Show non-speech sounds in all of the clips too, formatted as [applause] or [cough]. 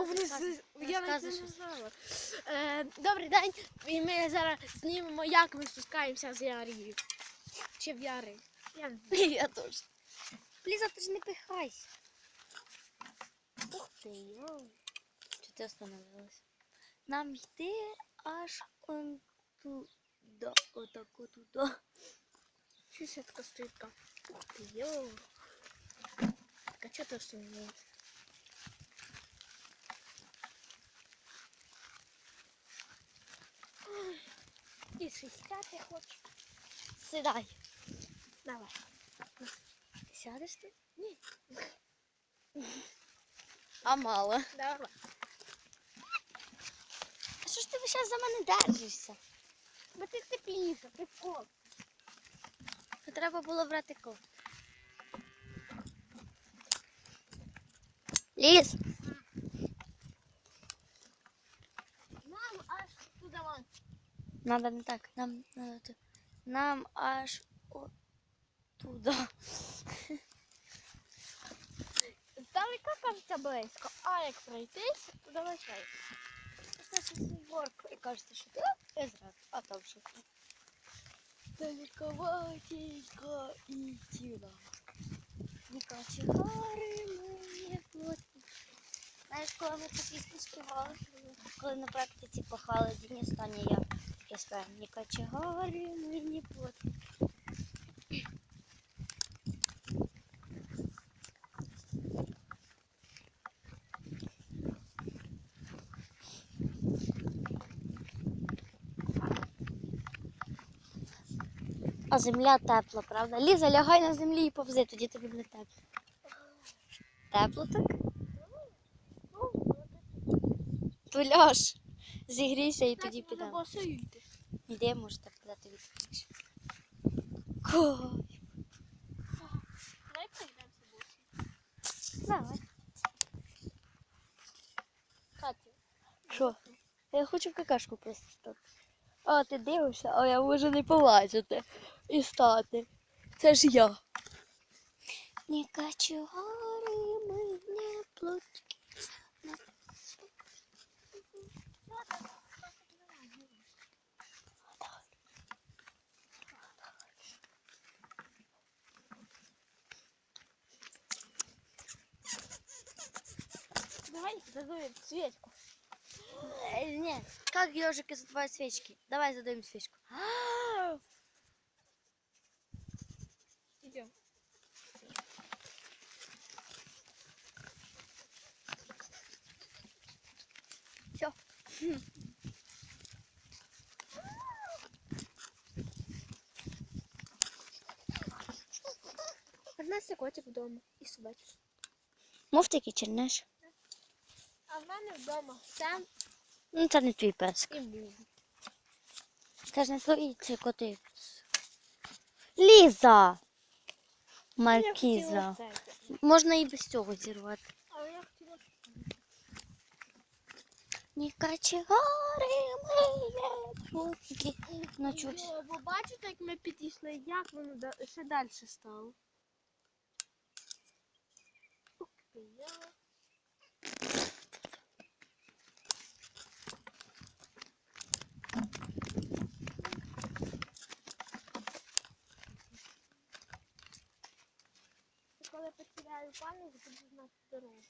О, вони з- я навіть не знала. Е, добрий день. І ми зараз знімемо, як ми спускаємося з ярів. Чи в яри. Я не [laughs] знаю. Я теж. Ліза, ти ж не пихайся. Ух ти, йой. Чи ти остановилась? Нам йти аж он туди, отако туди. Щось я така стоїть. Ух ти, йо. Так, а чого ти остановилась? І шістдесят я хочу. Сідай. Давай. Ти сядеш тут? Ні. А мало. Давай. А що ж ти зараз за мене держишся? Бо ти тепліша, прикол. То треба було брати ков. Ліз. Нам аж туди вон. Надо не так. Нам надо ту- Нам аж о, туди. [laughs] Здалека кажеться близько, а як пройтись, то ж горку. І кажете, що ти і зразу. А там що ти? Далековатенько і тіла. Нікачі гори моє плотні. Знаєш, коли ми такі пісні співали, коли на практиці пахали Діні Стані, я співаю. Нікачі гори мені плотні. А земля тепла, правда? Ліза, лягай на землі і повзи, тоді тобі буде тепло. Тепло так? То ляж. Зігрійся і тоді підемо. босою йти. Іде, може так подати відкриєш. Кайф. Давай пройдемося босою. Давай. Катя. Що? Я хочу в какашку просто стати. А ти дивишся, а я можу не побачити і стати. Це ж я. Не качугари мене плотки. механик задует свечку. Э, нет, как ежики задувают свечки? Давай задуем свечку. [gasps] Идем. Все. У нас котик дома, и собачка. Муфтики чернешь. В мене вдома сам Ну, це не твій песик. і був. Це ж не твій, це коти. Ліза! Маркіза. Можна і без цього зірвати. Але я хотіла. Ні качегари моє плотки. Ну, бо бачите, як ми підійшли, як воно да- ще далі стало. Ух ти, я. І Коли потеряю пам'ять, буду знати дорогу.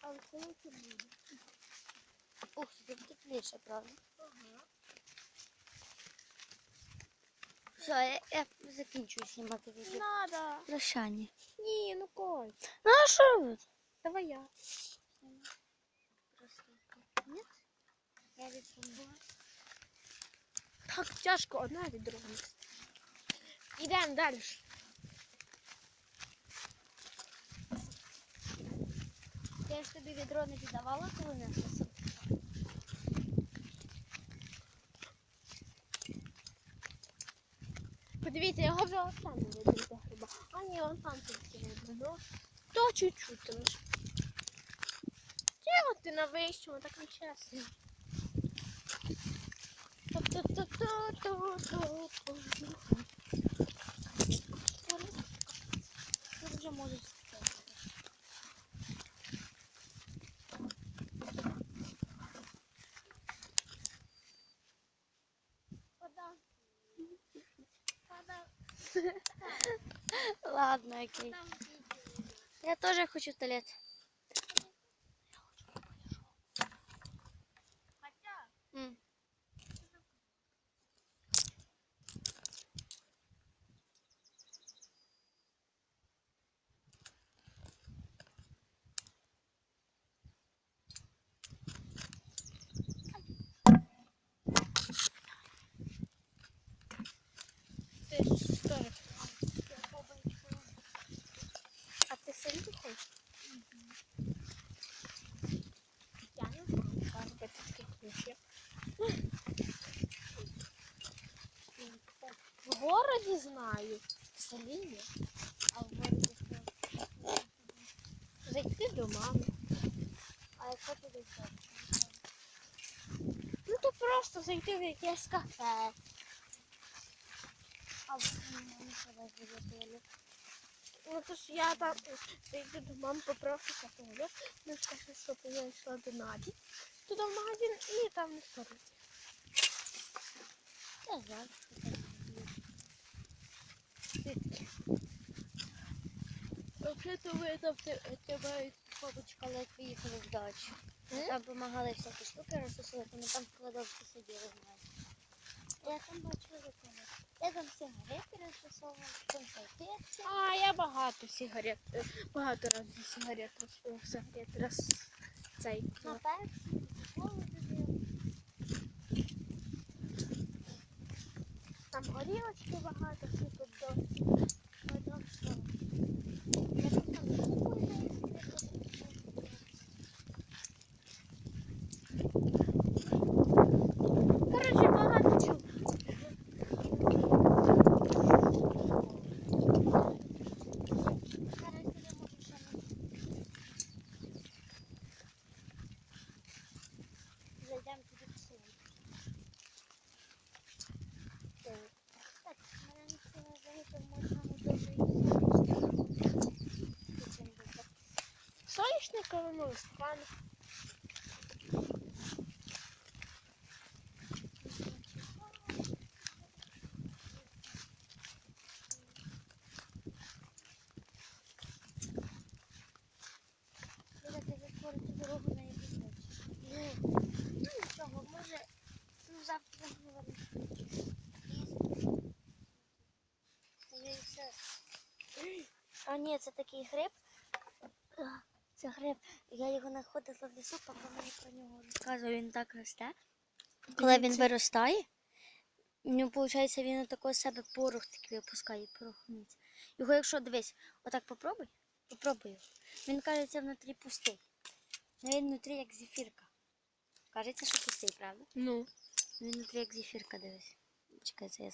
Але це не це буде. Ух, тут тепліше, правда? Ага. Все, я, я закінчую знімати відео. Надо. Прощання. Ні, ну Коль. Ну а що робити? Давай я. Ні? Я відсумбую. Так тяжко одна від другої. Ідемо далі. Я ж тобі відро не віддавала, коли не Подивіться, Його вже останнє відріза хіба. А ні, он там тільки видно. Ну, то чуть-чуть там. Чого ти на вищому, так не чесно. Ладно, окей. Я тоже хочу туалет. Хотя, М. ти ж що? А ти сильно хочеш? Я не знаю, кажу, батьківські ключі. В городі знаю, в селі ні. А в городі що? Зайти до мами. А якщо туди? Ну то просто зайти в якесь кафе. А в що вас? Ну то ж я там зайду до мами, попрошу кафе. Ну скажу, щоб я йшла до Наді. Туди в магазин і там не сторити. Я знаю. Взагалі-то ви там тебе бабочка ледь поїхали в дачу. Там допомагали всякі штуки розсусувати, ми там в кладовці сиділи, знаєте. Я там бачила такого. Я там сигарети розсусовувала, конфети. А, я багато сигарет, е, багато разів сигарет роз, сигарет роз, цей. На пепсі, Там горілочки багато, всі тут до. Потім що? Я там там купую. Коротше, багато чого. Зараз підемо ще на Зайдемо туди посилити. Так, мене не сильно зайти, можна не дуже і Соняшникове, ну, листопад. Я тебе скоро цю дорогу не їздити. Ну, нічого, може, ну, завтра говорити. А ні, це такий гриб. Це гриб. Я його знаходила в лісу, поки мені про нього розказував. Він так росте. Коли він виростає, ну, виходить, він такого себе порох такий випускає, порохниць. Його, якщо дивись, отак попробуй, попробуй його. Він кажеться внутрі пустий. Ну він внутрі як зефірка. Кажеться, що пустий, правда? Ну. Він внутрі як зефірка, дивись. Чекай, це я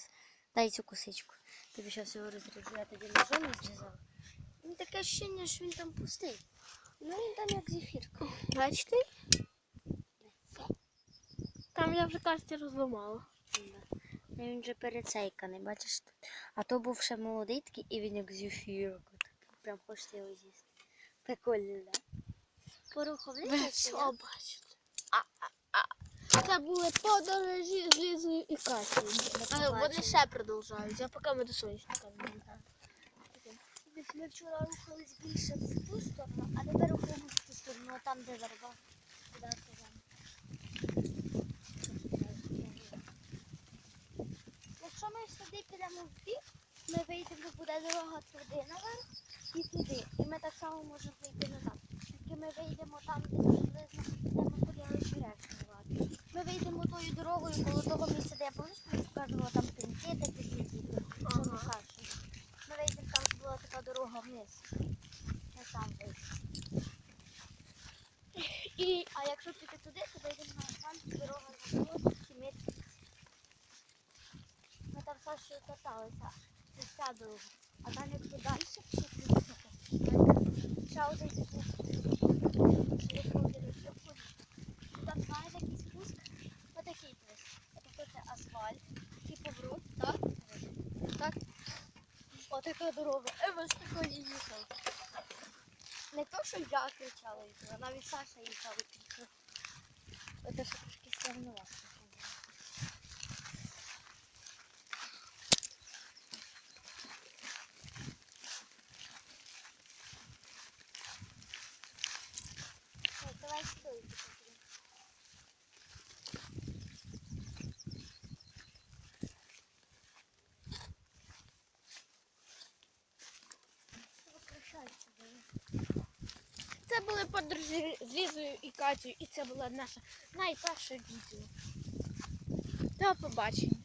дай цю косичку. Тобі зараз його розріжу, я тоді ножом не зрізала. Ну таке ощущення, що він там пустий. Ну він там як зефірка. Бачите? Там я вже, кажеться, розламала. Ну, Він вже перецейканий, бачиш тут. А то був ще молодий такий, і він як зефірка. Так, Прям хочеться його з'їсти. Прикольно, да? Поруховий. Ви все бачите. А, а, а. Це були подорожі з Лізою і Катєю. Але вони ще продовжуються, поки ми до соняшника не Ми вчора рухались більше в ту сторону, а тепер рухаємо в ту сторону, там, де верба. Якщо ми сюди підемо в бік, ми вийдемо, буде дорога туди наверх і туди. І ми так само можемо вийти назад. Тільки ми вийдемо там, де приблизно, де ми ходили черешнювати. Ми вийдемо тою дорогою коло того місця, де я помню, що я показувала там пеньки такі сидіти. Що Ага. ми кажемо. Ми вийдемо, там була така дорога вниз. Ми там вийдемо. І А якщо піти туди, то вийдемо на там дорога на дорогу, Сашою каталися. Це вся дорога. А там якщо далі ще приїхати, ще один спуск. Там знаєш який спуск? Отакий. Отако це асфальт, такий поворот, так? Так? Отака дорога. Е, ми ж такої їхали. Не то, що я кричала, їхала, навіть Саша їхала і кричала. Це ще трошки стрімнувато. Так, давай сюди. Петро. Прикрашайся, блин. Це були подорожі з Лізою і Катю, і це було наше найперше відео. До побачення.